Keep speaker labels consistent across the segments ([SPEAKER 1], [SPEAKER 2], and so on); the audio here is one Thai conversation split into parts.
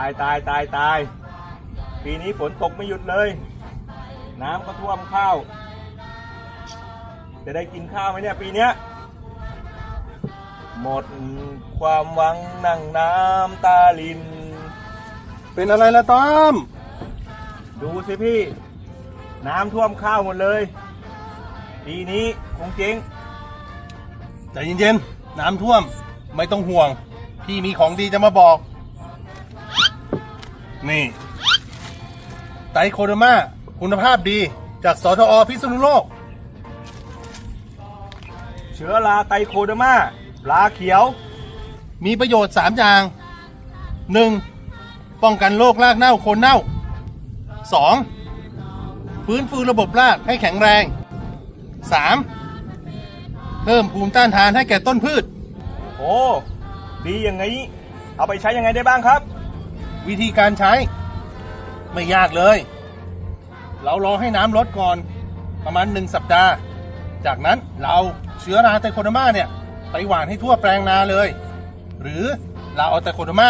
[SPEAKER 1] ายตายตายตาย ปีนี้ฝนตกไม่หยุดเลย น้ำก็ท่วมข้าว จะได้กินข้าวไหมเนี่ยปีเนี้ยหมดความหวังนั่งน้ำตาลิน
[SPEAKER 2] เป็นอะไรละต้อม
[SPEAKER 1] ดูสิพี่ น้ำท่วมข้าวหมดเลย ปีนี้คงเจ๊ง
[SPEAKER 2] ใจเย็นๆ น้ำท่วมไม่ต้องห่วง พี่มีของดีจะมาบอก นี่ไตรโคเดอร์มา คุณภาพดีจากสทอพิษณุโลก
[SPEAKER 1] เชื้อราไตโคเดอร์มาลาเขียว
[SPEAKER 2] มีประโยชน์ 3 อย่าง 1. ป้องกันโรครากเน่าโคนเน่า 2. ฟื้นฟูระบบรากให้แข็งแรง 3. เพิ่มภูมิต้านทานให้แก่ต้นพืช
[SPEAKER 1] โอ้ ดีอย่างนี้ เอาไปใช้ยังไงได้บ้างครับ
[SPEAKER 2] วิธีการใช้ ไม่ยากเลย เรารอให้น้ำลดก่อนประมาณ 1 สัปดาห์ จากนั้นเราเชื้อราไตโคเดมาเนี่ยไปหว่านให้ทั่วแปลงนาเลย หรือเราเอาไตโคเดมา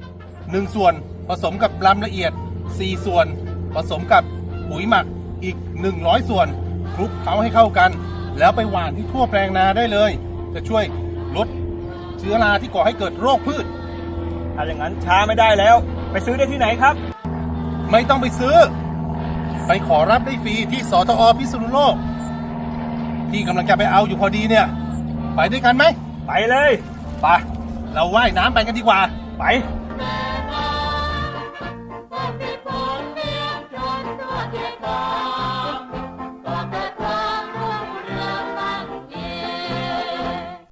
[SPEAKER 2] 1 ส่วนผสมกับลำละเอียด 4 ส่วน ผสมกับปุ๋ยหมักอีก 100 ส่วนคลุกเคล้าให้เข้ากัน แล้วไปหว่านที่ทั่วแปลงนาได้เลย จะช่วยลดเชื้อราที่ก่อให้เกิดโรคพืช
[SPEAKER 1] ถ้าอย่างนั้นช้าไม่ได้แล้ว ไปซื้อได้ที่ไหนครับ
[SPEAKER 2] ไม่ต้องไปซื้อ ไปขอรับได้ฟรีที่สทอพิษณุโลก ที่กำลังจะไปเอาอยู่พอดีเนี่ย ไปด้วยกันไหม
[SPEAKER 1] ไปเลย
[SPEAKER 2] ไป เราว่ายน้ำไปกันดีกว่า
[SPEAKER 1] ไป